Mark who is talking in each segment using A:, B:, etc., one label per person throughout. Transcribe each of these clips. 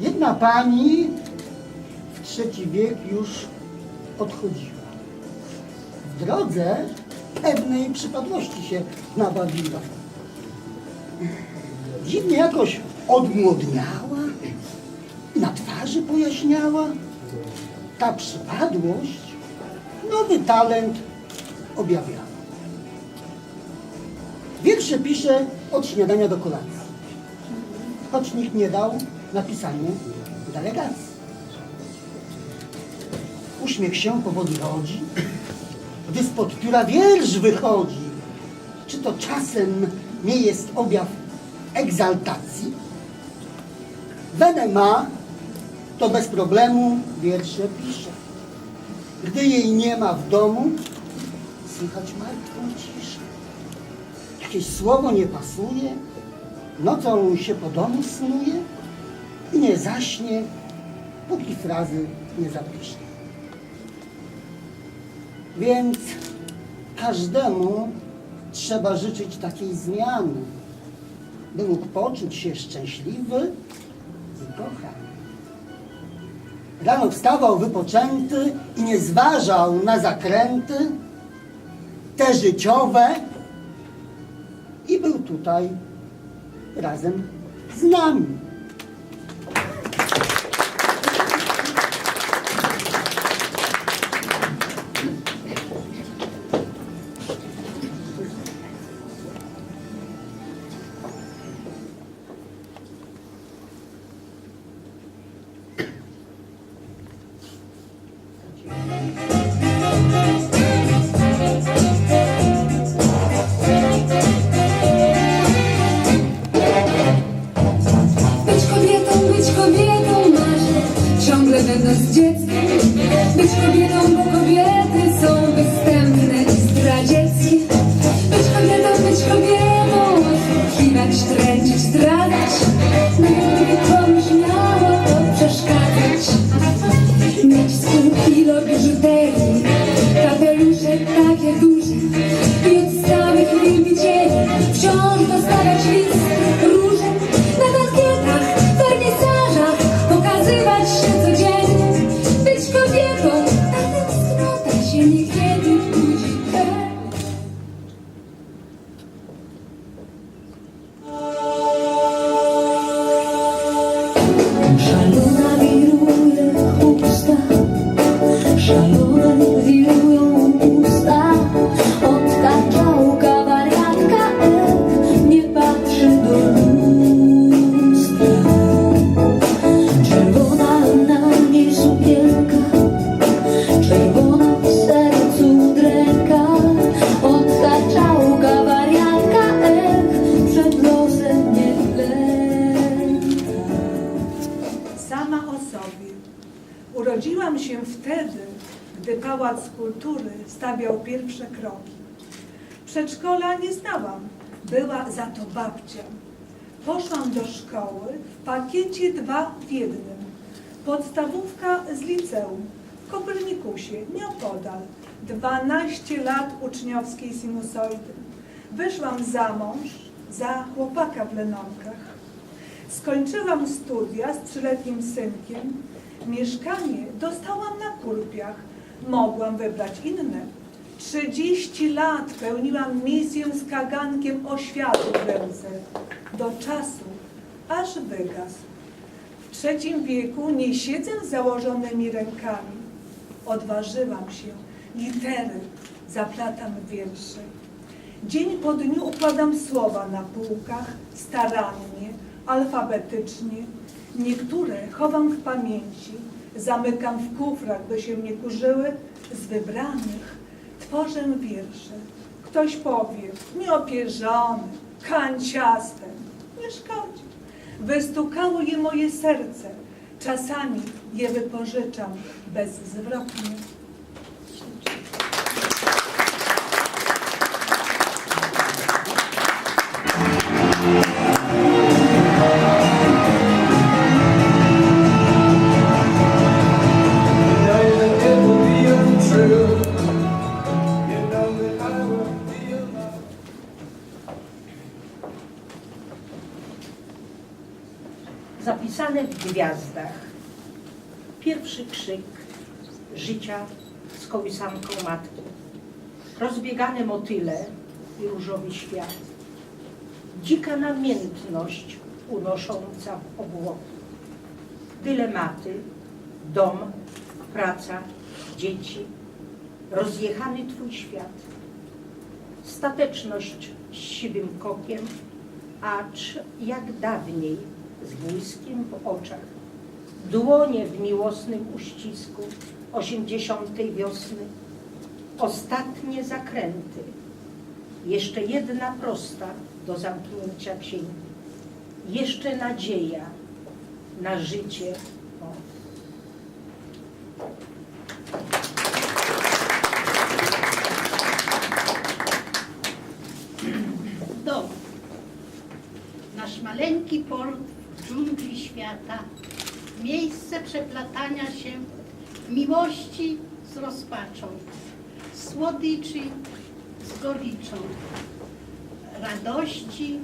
A: Jedna pani w trzeci wiek już odchodziła. W drodze pewnej przypadłości się nabawiła. Dziwnie jakoś odmłodniała, na twarzy pojaśniała. Ta przypadłość nowy talent objawiała. Wiersze pisze od śniadania do kolacji, choć nikt nie dał napisaniu delegacji. Uśmiech się powoli rodzi, gdy spod pióra wiersz wychodzi. Czy to czasem nie jest objaw egzaltacji? Wenę ma, to bez problemu wiersze pisze. Gdy jej nie ma w domu, słychać martwą ciszę. Jakieś słowo nie pasuje, nocą się po domu snuje i nie zaśnie, póki frazy nie zapisze. Więc każdemu trzeba życzyć takiej zmiany, by mógł poczuć się szczęśliwy i kochany. Rano wstawał wypoczęty i nie zważał na zakręty, te życiowe, i był tutaj razem z nami.
B: Ведь победом Бога веры się
C: wtedy, gdy Pałac Kultury stawiał pierwsze kroki. Przedszkola nie znałam, była za to babcia. Poszłam do szkoły w pakiecie dwa w jednym. Podstawówka z liceum w Kopernikusie, nieopodal. 12 lat uczniowskiej sinusoidy. Wyszłam za mąż, za chłopaka w Lenonkach. Skończyłam studia z trzyletnim synkiem. Mieszkanie dostałam na kurpiach. Mogłam wybrać inne. 30 lat pełniłam misję z kagankiem oświaty w ręce. Do czasu, aż wygasł. W trzecim wieku nie siedzę z założonymi rękami. Odważyłam się. Litery zaplatam wiersze. Dzień po dniu układam słowa na półkach, starannie, alfabetycznie. Niektóre chowam w pamięci, zamykam w kufrach, by się nie kurzyły. Z wybranych tworzę wiersze. Ktoś powie, nieopierzony, kanciaste. Nie szkodzi. Wystukało je moje serce. Czasami je wypożyczam bezzwrotnie.
D: Zapisane w gwiazdach. Pierwszy krzyk życia z kołysanką matki. Rozbiegane motyle i różowy świat. Dzika namiętność unosząca w obłoki. Dylematy, dom, praca, dzieci, rozjechany twój świat. Stateczność z siwym kokiem, acz jak dawniej z błyskiem w oczach. Dłonie w miłosnym uścisku osiemdziesiątej wiosny. Ostatnie zakręty. Jeszcze jedna prosta do zamknięcia księgi. Jeszcze nadzieja na życie. O.
E: Nasz maleńki port dżungli świata. Miejsce przeplatania się miłości z rozpaczą, słodyczy z goryczą, radości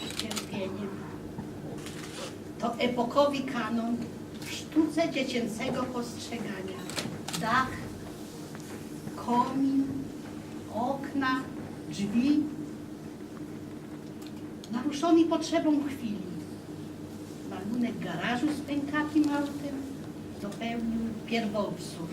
E: z cierpieniem. To epokowy kanon w sztuce dziecięcego postrzegania. Dach, komin, okna, drzwi, naruszony potrzebą chwili. Malunek garażu z pękatym autem dopełnił pierwowzór.